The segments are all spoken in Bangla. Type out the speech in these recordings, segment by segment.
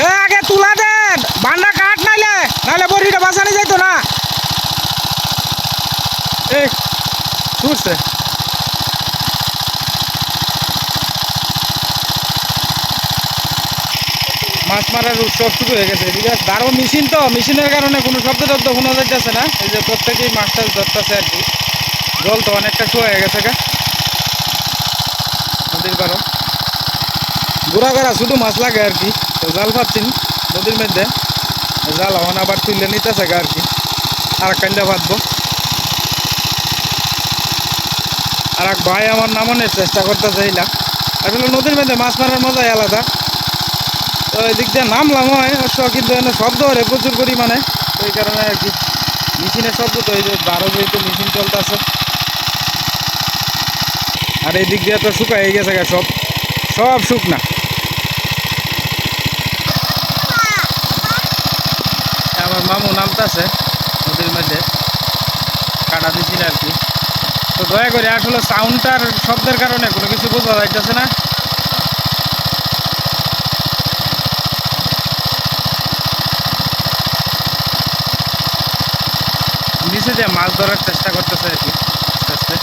এ, আগে তুলা দেন। বান্ডা কাট নাইলে নাইলে বড়িটা বাঁচানো যাইতো না। এই ছুটছে মাছ মারার উৎসব শুরু হয়ে গেছে, ঠিক আছে? দারো মেশিন তো, মেশিনের কারণে কোনো শব্দ টব্দ শোনা যাইতেছে না। এই যে প্রত্যেকেই মাছ টাছ ধরতেছে আর কি। জল তো অনেকটা শো হয়ে গেছে, গা। নদীর পারো ঘোরা ঘোরা শুধু মাছ লাগে আর কি। তো জাল পাচ্ছেন নদীর মধ্যে। জাল হন আবার তুললে নিতেছে গা আর কি। আর কান্দা পাতবো আর এক ভাই আমার নামানোর চেষ্টা করতেছে এইলা। আসলে নদীর মধ্যে মাছ মারার মজাই আলাদা। তো এদিক দিয়ে নামলাম হয়, অবশ্য কিন্তু এখানে শব্দ হরে প্রচুর পরিমাণে। এই কারণে আর কি মেশিনের শব্দ তো এই যে বারো যেহেতু মেশিন চলতেছে। আর এই দিক দিয়ে তো শুকাই গেছে গা সব। সব শুকনা। আমার মামু নামতেছে নদীর মধ্যে। কাটা দিছিল আর কি। তো দয়া করে আসলে সাউন্ডটার শব্দের কারণে কোনো কিছু বোঝা যাইতেছে না। নিচে যে মাছ ধরার চেষ্টা করতেছে আর কি আস্তে আস্তে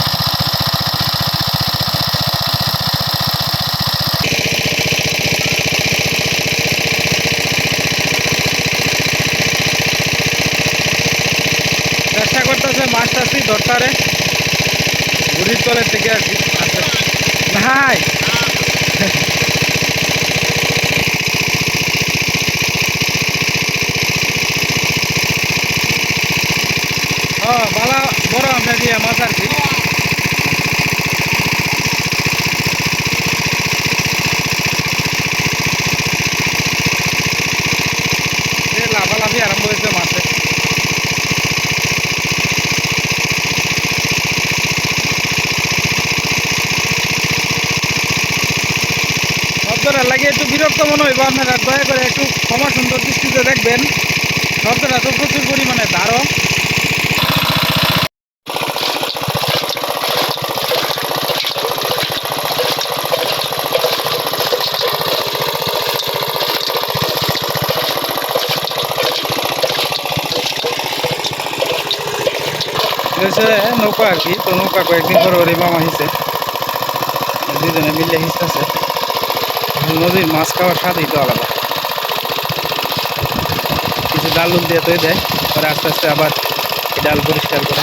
চেষ্টা করতেছে দরকারে। টাছি তলে থেকে আসি ভাই! বালা বড় আমরা দিয়ে মাছ আর কি এ লাফালাফি আরম্ভ হয়েছে মাছে শব্দটা লাগে একটু আপনারা দয়া করে একটু ক্ষমা সুন্দর দৃষ্টিতে দেখবেন। শব্দটা তো প্রচুর পরিমাণে দারুণ হয়েছে নৌকা আর কি, তো নৌকা কয়েকদিন পরে ওর মামা হিসে। দুজনে মিলে হিসতেছে। নদীর মাছ খাওয়ার স্বাদই তো আলাদা। কিছু ডাল দিয়ে তৈরি দেয়, পরে আস্তে আস্তে আবার ডাল পরিষ্কার করে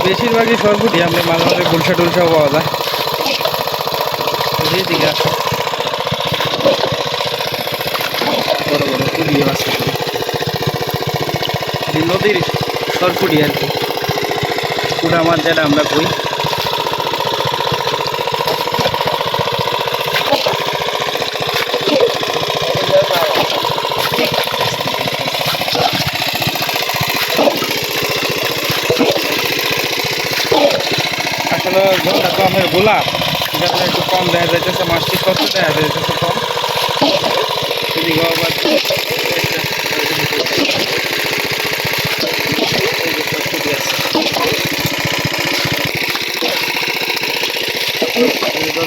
বেশিরভাগই সরপুটি, আমরা মাঝে গুলশা টুলসাও পাওয়া যায়। বড় বড় নদীর সরপুটি আর কি। মাছ যেটা আমরা কই আসলে আমের গোলাপ যাতে একটু কম দেখা যাইতেছে মাছটি কত দেখা যাইতেছে কম।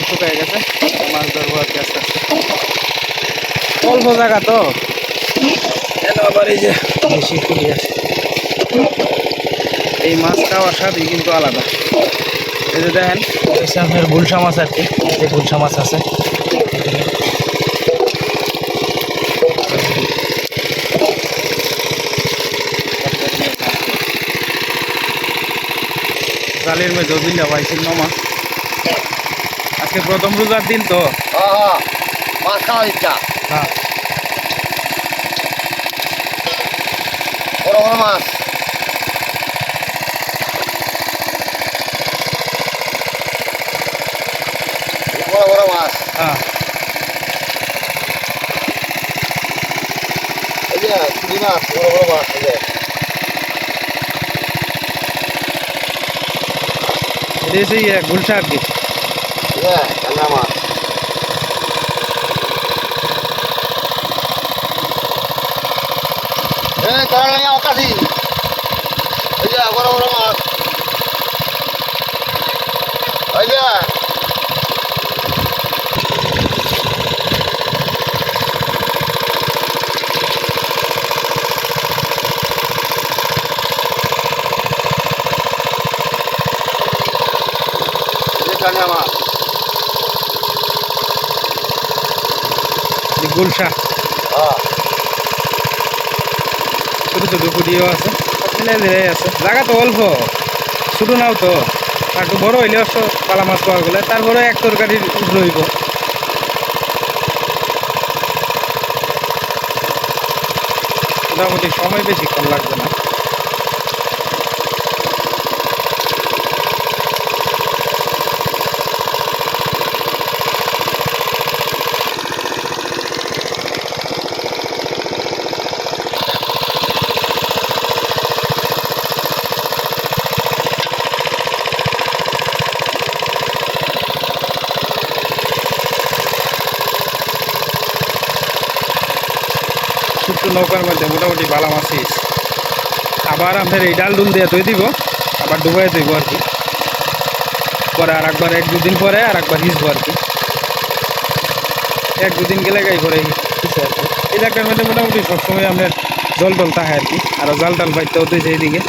শুকায় গেছে, মাছ ধরবো আর অল্প জায়গা তো। এই যে বেশি ফুলি আছে। এই মাছ খাওয়ার স্বাদই কিন্তু আলাদা। এই দেখেন এসে গুলশা মাছ আর কি গুলশা মাছ আছে। জালের পাইছিল আজকে প্রথম রোজার দিন তো। ইচ্ছা হ্যাঁ মাছ। মাছ বড় বড় মাছ হচ্ছে ইয়ে গুলশা আর কি এই যে মাছ। এই করা লাগে আকাশি এই যে বড় বড় মাছ। এই যে এই গুলশা হ্যাঁ। ছোট ছোট পুডিও আছে। মিলাই মিলাই আছে। জায়গা তো অল্প ছোট নাও তো। একটু বড় হইলে অবশ্য পালা মাছ পাওয়া গেলে তারপরে এক তরকারি রইব। মোটামুটি সময় বেশিক্ষণ লাগবে না ছোট্ট নৌকার মধ্যে মোটামুটি বালা মাছিস আবার আপনার এই ডাল ডুল দিয়ে ধুয়ে দিব, আবার ডুবাই দিব আর কি। পরে আর একবার এক দুদিন পরে আর একবার হিসবো আর কি। এক দুদিন গেলে গাই করে হিসে আর কি। এই জায়গাটার মধ্যে মোটামুটি সবসময় আপনার জল টল থাকে আর কি, আর জাল টাল বাইতে সেই এইদিকে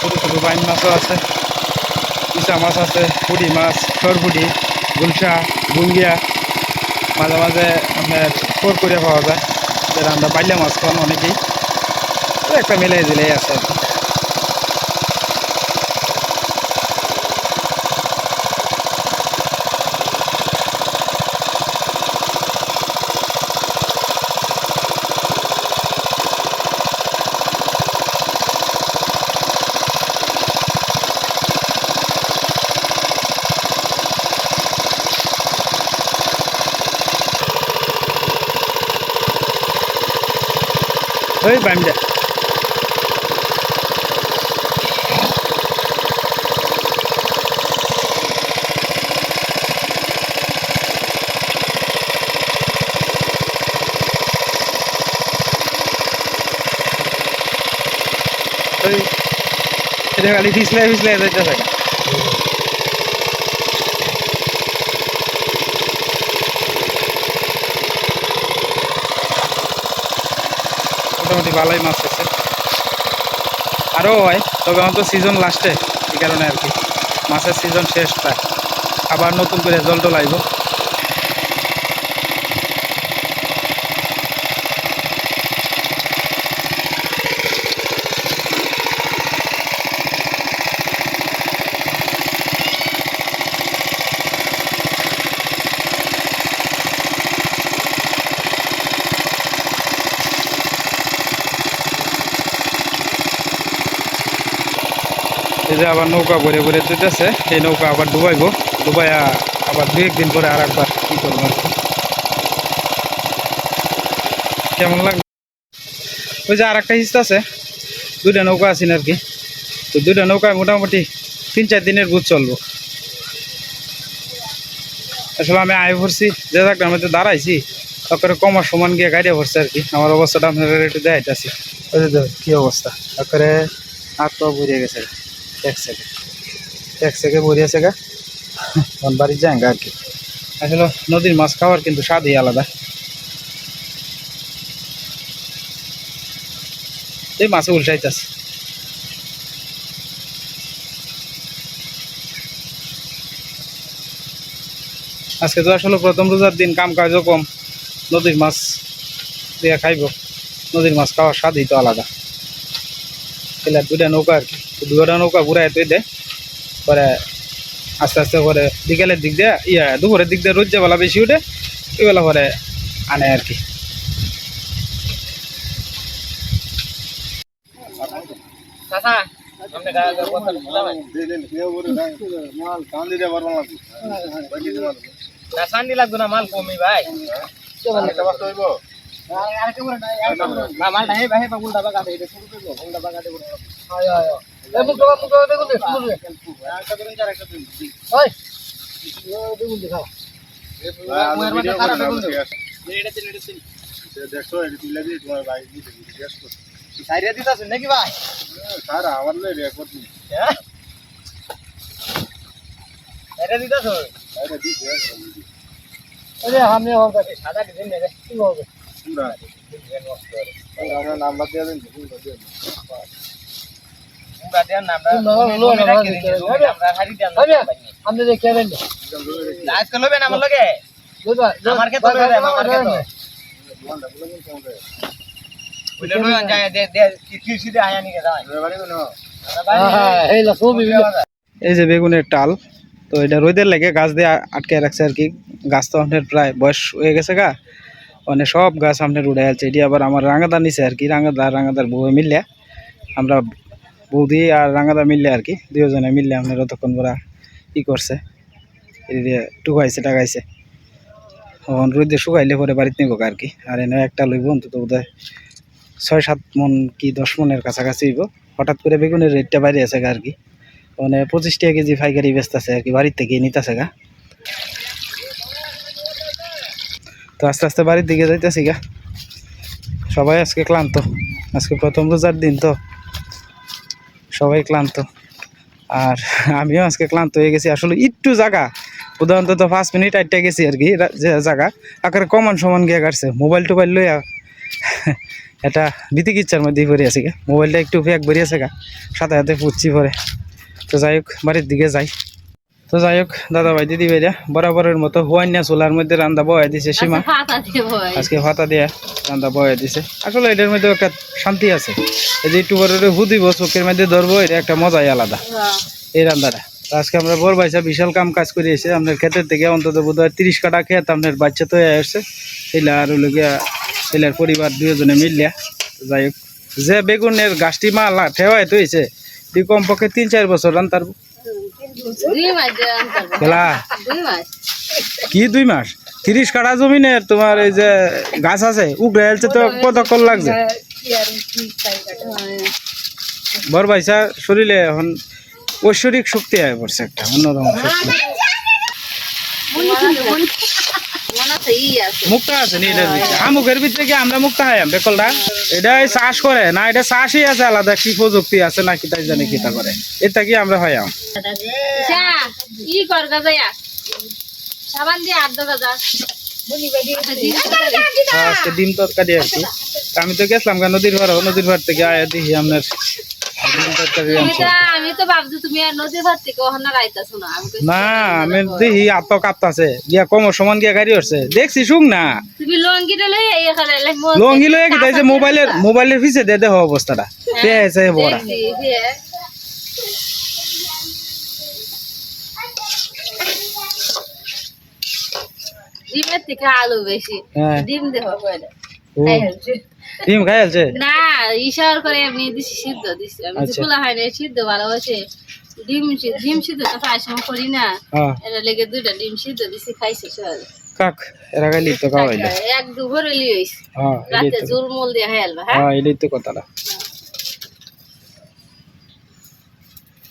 ছোটো ছোটো বাইন মাছও আছে ইসা মাছ আছে, পুঁটি মাছ, সরপুটি, গুলশা, গুঙ্গিয়া। মাঝে মাঝে আপনার ফোর করে পাওয়া যায়। যেটা আমরা বাইলা মাছ খান অনেকেই। একটা মিলাই দিলেই আছে। আর কি। ওই বাইমটা ওই এটা খালি ফিসলাই ফিসলাই যাইতে থাকে মোটামুটি ভালোই মাছ আছে আরও হয়, তবে আমার তো সিজন লাস্টে এই কারণে আর কি। মাছের সিজন শেষ প্রায়। আবার নতুন করে জল টল আইব। যে আবার নৌকা ভরে ভরে যেতেছে এই নৌকা আবার ডুবাইব। ডুবাইয়া আবার দু একদিন পরে আর একবার কি করব কেমন লাগবে ওই যে আর একটা হিস্তা আছে, দুইটা নৌকা আছেন আর কি। তো দুইটা নৌকায় মোটামুটি তিন চার দিনের বুথ চলবো। আসলে আমি আয় ভরছি, যে থাকলে আমি তো দাঁড়াইছি তারপরে কমার সমান গিয়ে গাড়ি ভরছে আর কি। আমার অবস্থাটা আপনাদের একটু দেখাইতেছি। দেখো অবস্থা? তারপরে হাত পা বুড়িয়ে গেছে। এক সেকেন্ড এক সেকেন্ড বুড়িয়েছে গা। তখন বাড়ি যায় আর কি? আসলে নদীর মাছ খাওয়ার কিন্তু স্বাদই আলাদা। এই মাছে উল্টাইতেছে। আজকে তো আসলে প্রথম রোজার দিন কাম কাজও কম। নদীর মাছ দিয়ে খাইব। নদীর মাছ খাওয়ার স্বাদই তো আলাদা। দুইটা নৌকা আর কি। দুটা নৌকা ঘুরাই তুই দে পরে আস্তে আস্তে করে বিকেলের দিক দিয়ে ইয়া দুপুরের দিক দিয়ে রোদ বেলা বেশি উঠে ওই বেলা পরে আনে আর কি লাগতো না মাল কমি ভাই মাল নাই উল্টা উল্টা দেখো এটি তোমার ভাই দিতে জিজ্ঞেস কর। সাইরে দিতাছ নাকি ভাই সারা আমার লে রেকর্ড নি সাইরে দিতাছ? আরে দিছে আরে আমি ওর কাছে সাদা দিন রে কি হবে। পুরা নাম্বার দিয়ে দেন। এই যে বেগুনের টাল, তো এটা রোদের লেগে গাছ দিয়ে আটকে রাখছে আর কি। গাছ তো আপনার প্রায় বয়স হয়ে গেছে গা। মানে সব গাছ আপনার উড়ে আছে এটি আবার আমার রাঙাদা নিছে আর কি রাঙাদা রাঙাদার বউ মিললে আমরা বৌদি আর রাঙাদা মিললে আর কি দুজনে মিললে আপনার অতক্ষণ পরা ই করছে টুকাইছে টাকাইছে এখন রোদে শুকাইলে পরে বাড়িতে নিব আর কি, আর এনে একটা লইব অন্তত বোধহয় ছয়, সাত মন কি দশ মনের কাছাকাছি হইব। হঠাৎ করে বেগুনের রেটটা বাইরে আছে আর কি মানে পঁচিশ টাকা কেজি পাইকারি বেচতেছে আর কি বাড়ির থেকে নিতেছে গা। তো আস্তে আস্তে বাড়ির দিকে যাইতেছি গা। সবাই আজকে ক্লান্ত, আজকে প্রথম রোজার দিন তো। সবাই ক্লান্ত। আর আমিও আজকে ক্লান্ত হয়ে গেছি। আসলে একটু জায়গা উদাহরণত পাঁচ মিনিট আটটা গেছি আর কি যে জায়গা আকারে কমন সমান গিয়ে কাটছে। মোবাইল টোবাইল লইয়া এটা বিতিকিচ্ছার মধ্যেই পড়ে আছে গা। মোবাইলটা একটু ফেক বেরিয়েছে গা। সাথে সাথে পুচ্ছি পরে। তো যাই হোক, বাড়ির দিকে যাই। তো যাই হোক দাদা ভাই দিদি ভাইরা বরাবরের মতো হুয়াইনা চুলার মধ্যে রান্দা বয়ে দিছে সীমা। আজকে ভাতা দিয়ে রান্দা বয়ে দিছে। আসলে এটার মধ্যে একটা শান্তি আছে। এই যে একটু করে হু দিব চোখের মধ্যে ধরবো এটা একটা মজাই আলাদা। এই রান্নাটা। আজকে আমরা বড় ভাইসা বিশাল কাম কাজ করে এসে আপনার ক্ষেতের থেকে অন্তত বোধ হয় তিরিশ কাটা খেত আপনার বাচ্চা তো আসছে। এলা আর হলো গিয়া এলার পরিবার দুজনে মিললিয়া যাই হোক যে বেগুনের গাছটি মা ঠেওয়াই তৈছে দি কমপক্ষে তিন চার বছর রান তার কি দুই মাস? তিরিশ কাঠা জমিনের তোমার এই যে গাছ আছে, উগড়ে তো তো কল লাগছে? বর ভাইসা শরীরে এখন ঐশ্বরিক শক্তি হয়ে পড়ছে একটা, অন্যরকম শক্তি মনে আছে ই আছে মুক্তা আছে নি এটার ভিতরে? আমুকের ভিতরে কি আমরা মুক্তা হয় বেকলটা এটা চাষ করে না এটা চাষই আছে আলাদা কি প্রযুক্তি আছে না কিতা জানে কিতা করে। এটা কি আমরা হয়? সাবান দিয়ে আজকে ডিম তরকারি আর কি। আমি তো গেছিলাম নদীর ভাড়া নদীর ভাড় থেকে আয়া দেখি আপনার না। আমি দেখি আত্ম কাঁপতাছে। গিয়া কম সমান গিয়া গাড়ি হচ্ছে দেখছি না। লঙ্গি লয়ে কি যে মোবাইলের মোবাইলের পিছে দে দেখো অবস্থাটা। পেয়েছে বড়া। হ্যাঁ ডিমের থেকে আলু বেশি। হ্যাঁ। ডিম দেহ ডিম খাইছে না ইশার করে এমনি দিছি সিদ্ধ দিছি। আমি তো আচ্ছা। খোলা হয় না সিদ্ধ ভালোবাসে। ডিম ডিম সিদ্ধ তো প্রায় সময় করি না। হ্যাঁ। এটা লেগে দুইটা ডিম সিদ্ধ দিছি খাইছে সবাই। কাক এরা খাইলি তো খাওয়াইলে এক দুপুর এলি হইছে। হ্যাঁ রাতে জোর মল দিয়ে হেলবা হ্যাঁ? হ্যাঁ এটাই তো কথাটা।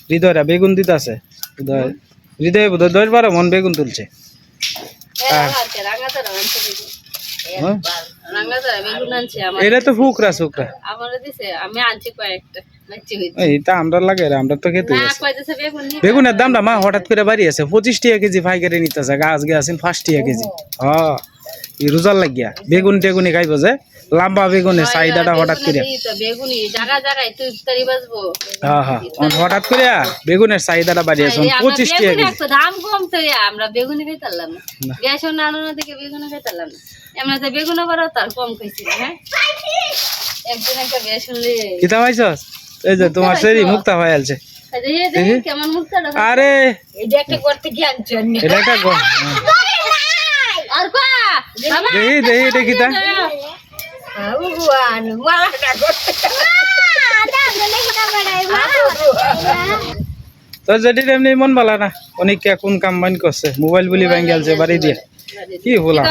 হৃদয়রা বেগুন দিতে আছে হৃদয় হৃদয় বোধ দশ বারো মন বেগুন তুলছে। এরা। হ্যাঁ? একবার রাঙ্গা ধরা বেগুন আনছে আমার। এটা তো ফুকরা সুকরা আমারও দিছে আমি আনছি কয়েকটা এই তা আমরা লাগে আমরা তো খেতে বেগুনের দামটা মা হঠাৎ করে পঁচিশ টাকা কেজি নিতেছে গাছ ফার্স্ট টাকা কেজি। হ এই রোজার লাগিয়া বেগুন টেগুনি খাইব যে। লম্বা বেগুনের চাহিদাটা হঠাৎ করে। বেগুনি জায়গা জায়গায় তুই ইফতারি হ্যাঁ হ্যাঁ হঠাৎ করে বেগুনের চাহিদাটা বাড়ি আছে পঁচিশ টাকা দাম কম তো আমরা বেগুনি খাইতাম না। গ্যাস নানানো থেকে বেগুনি খাইতাম না। বেগুন আবার তার কম খাইছিল হ্যাঁ? একদিন একটা গ্যাস শুনলে। কিতা পাইছস এই যে তোমার শরীর মুক্তা হয়ে আছে আরে। এটা একটা করতে কি এটা একটা। আর এটা কিতা? তো যেটি এমনি মন বালা না অনেক কোন কাম বাইন করছে মোবাইল বলি ব্যাংক গেলছে বাড়ি দিয়ে। কি ভুলা আছে?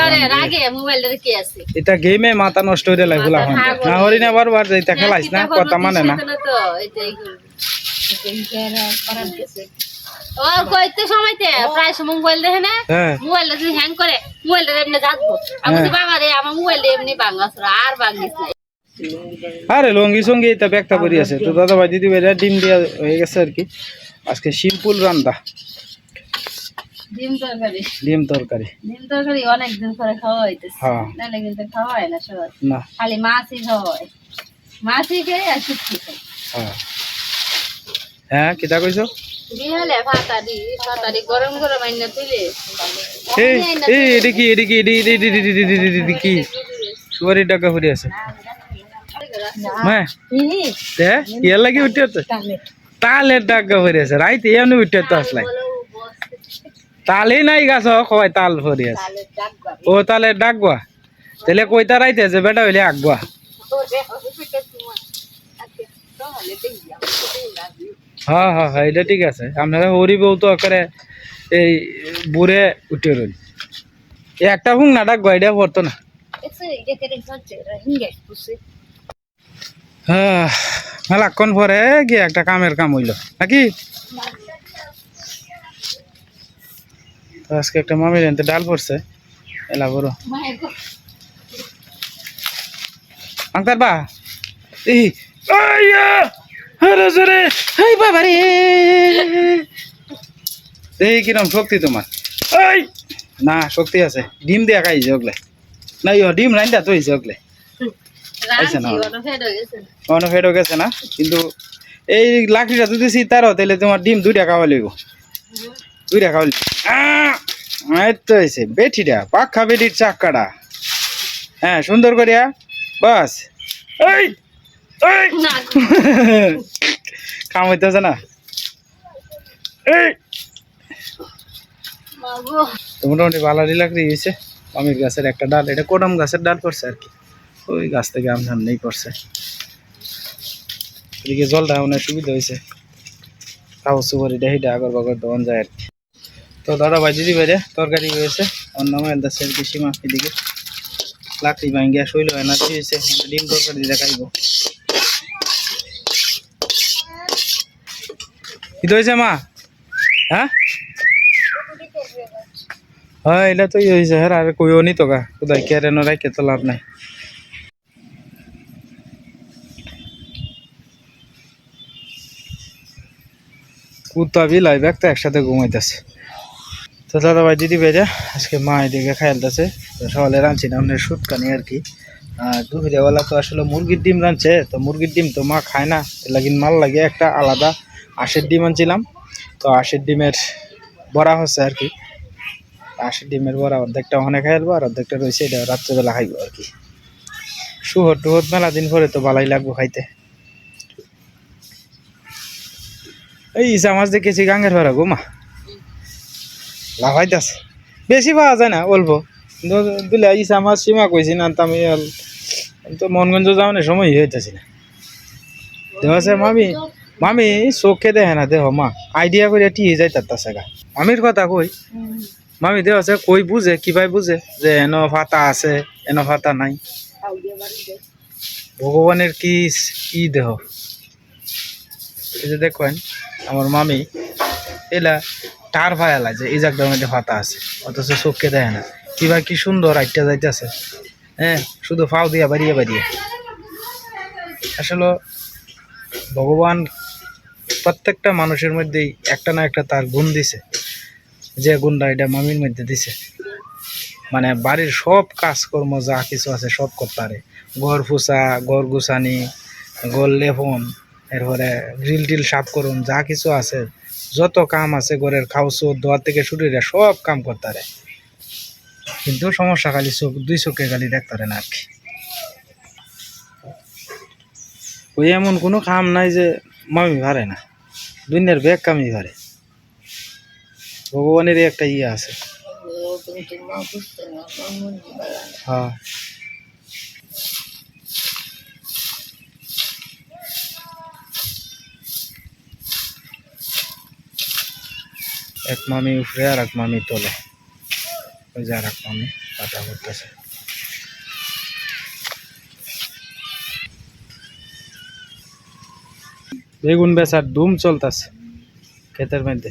এটা গেমে মাথা নষ্ট হয়ে গেলে ভুলা হয় না হরি না বারবার যাইতা খেলাইস না কথা মানে না। কইতে সময়তে প্রায় সময় মোবাইল দেখে না হ্যাঁ। মোবাইলটা যদি হ্যাং করে মোবাইলটা এমনি আমি বলছি, বাবা রে আমার মোবাইলটা এমনি ভাঙা আর ভাঙিস না। আরে লঙ্গি সঙ্গি এটা ব্যাগটা করি আছে। তো দাদা ভাই দিদি ভাই ডিম দিয়া হয়ে গেছে আর কি। আজকে সিম্পল রান্না ডিম তরকারি। ডিম তরকারি। ডিম তরকারি অনেকদিন পরে খাওয়া হইতেছে। হ্যাঁ। নাহলে কিন্তু খাওয়া হয় না সবাই না। খালি মাছই খাওয়া হয়। মাছই খাই আর শুটকি খাই। হ্যাঁ। হ্যাঁ কইছো? বিহালে ভাতারি ভাতারি গরম গরম আইনা তুলে এই এই এটা কি এটা কি এটা এটা এটা এটা এটা এটা এটা কি? সুয়ারি টাকা ফুরি আছে। হ্যাঁ দে ইয়ার লাগি উঠে তো। তালের টাকা ফুরি আছে রাইতে এমনি উঠে তো আসলাই। নাই গাছ কয় তাল ফুরি আছে। ও তালে ডাকবা। তাহলে কইতা রাইতে যে বেটা হইলে আঁকবা। হ্যাঁ হ্যাঁ হ্যাঁ এটা ঠিক আছে। আপনারা হরি বউ তো করে এই বুড়ে উঠে রইল। একটা হুং না ডাকবা এটা পড়তো না। হ্যাঁ মেলাক্ষণ পরে গিয়ে একটা কামের কাম হইল। নাকি? আজকে একটা মামির এনতে ডাল পড়ছে। এলা বড়। আঙ্কার বা, এই আইয়া আরে জোরে। এই বাবা রে এই কিরম শক্তি তোমার? না শক্তি আছে। ডিম দিয়া খাই ওগলে। না ইয় ডিম রাইন্দা তো হয়েছে ওগলে। আইছে না। অনেক ফেটও গেছে। না? কিন্তু এই লাকড়িটা যদি তারও তাহলে তোমার ডিম দুইটা খাওয়া লইব। দুইটা খাওয়া লইব। তো হয়েছে বেঠিটা পাখা বেটির চাক্কাটা। হ্যাঁ সুন্দর করিয়া। বাস। এই! কাম হইতেছে না। মোটামুটি বালারি লাকড়ি হয়েছে আমির গাছের একটা ডাল এটা কোডাম গাছের ডাল পড়ছে আর কি। ওই গাছ থেকে আম ধান নেই পড়ছে। এদিকে জলটা অনেক সুবিধা হয়েছে কাগজ সুপারি দেহিটা আগর বাগর দোকান যায় আর কি। তো দাদা ভাই দিদি ভাই রে তরকারি হয়েছে। অন্য সের কি সীমা এদিকে। লাকড়ি ভাঙ্গিয়া শৈল এনার্জি হয়েছে ডিম তরকারি দিলে কি হয়েছে মা? হ্যাঁ? হ্যাঁ এটা তো ইয়ে হয়েছে হ্যাঁ আর কইও নি তো গা কোথায় কেড়ে ন রাখে তো লাভ নাই। কুত্তা বিলাই ব্যাগ তো একসাথে ঘুমাইতেছে। তো দাদা ভাই, দিদি ভাইরা, আজকে মা এদিকে খাইলতেছে সকালে রাঁধছি না আপনার সুটকানি আর কি। আর দুপুরেবেলা তো আসলে মুরগির ডিম রাঁধছে, তো মুরগির ডিম তো মা খায় না লাগিন মাল লাগে একটা আলাদা আশের ডিম আনছিলাম। তো আশের ডিমের বড়া হচ্ছে আর কি। আশের ডিমের বড়া অর্ধেকটা ওখানে খাইলবো আর অর্ধেকটা রয়েছে এটা রাত্রেবেলা খাইবো আর কি। সুহর টুহর মেলা দিন পরে তো ভালোই লাগবো খাইতে। এই ইসা মাছ দেখেছি গাঙ্গের ভাড়া গো মা। লাভাইতেছে বেশি পাওয়া যায় না, অল্প। দিলে ইসা মাছ সীমা কইছি না আমি তো মনগঞ্জ যাওয়ানোর সময় হইতেছি না। দেওয়াছে মামি। মামি, চোখে দেখে না দেহ মা আইডিয়া করে টিয়ে যাই তার তাছে গা। মামির কথা কই? মামি দেহ আছে কই বুঝে, কীভাবে বুঝে? যে এন ফাতা আছে, এন ফাতা নাই। ভগবানের কি কি দেহ? যে দেখেন, আমার মামি, এলা টার ভায়ালা যে এই জায়গাটার মধ্যে ফাতা আছে, অথচ চোখকে দেয় না। কিবা কি সুন্দর আইটা যাইতেছে হ্যাঁ? শুধু ফাও দিয়া, বাড়িয়ে বাড়িয়ে। আসলে ভগবান প্রত্যেকটা মানুষের মধ্যেই একটা না একটা তার গুণ দিছে। যে গুণটা এটা মামির মধ্যে দিছে। মানে বাড়ির সব কাজকর্ম যা কিছু আছে সব করতে পারে ঘর ফুসা ঘর গুছানি, ঘর লেপন, এরপরে গ্রিল টিল সাফ করুন, যা কিছু আছে, যত কাম আছে ঘরের খাওয়া দোয়ার থেকে শুরু সব কাম করতে পারে কিন্তু সমস্যা খালি চোখ, দুই চোখে খালি দেখতে পারে না কি। ওই এমন কোনো কাম নাই যে মামি পারে না। দুনিয়ার ব্যাগ কামি পারে ভগবানের একটা ইয়ে আছে। হ্যাঁ। এক মামি উপরে আর এক মামি তোলে। ওই যে আর এক মামি পাতা করতেছে। বেগুন বেচার ধুম চলতেছে ক্ষেতের মধ্যে।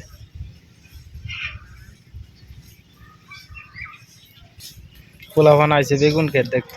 খোলা বানাইছে বেগুন ক্ষেত দেখতে।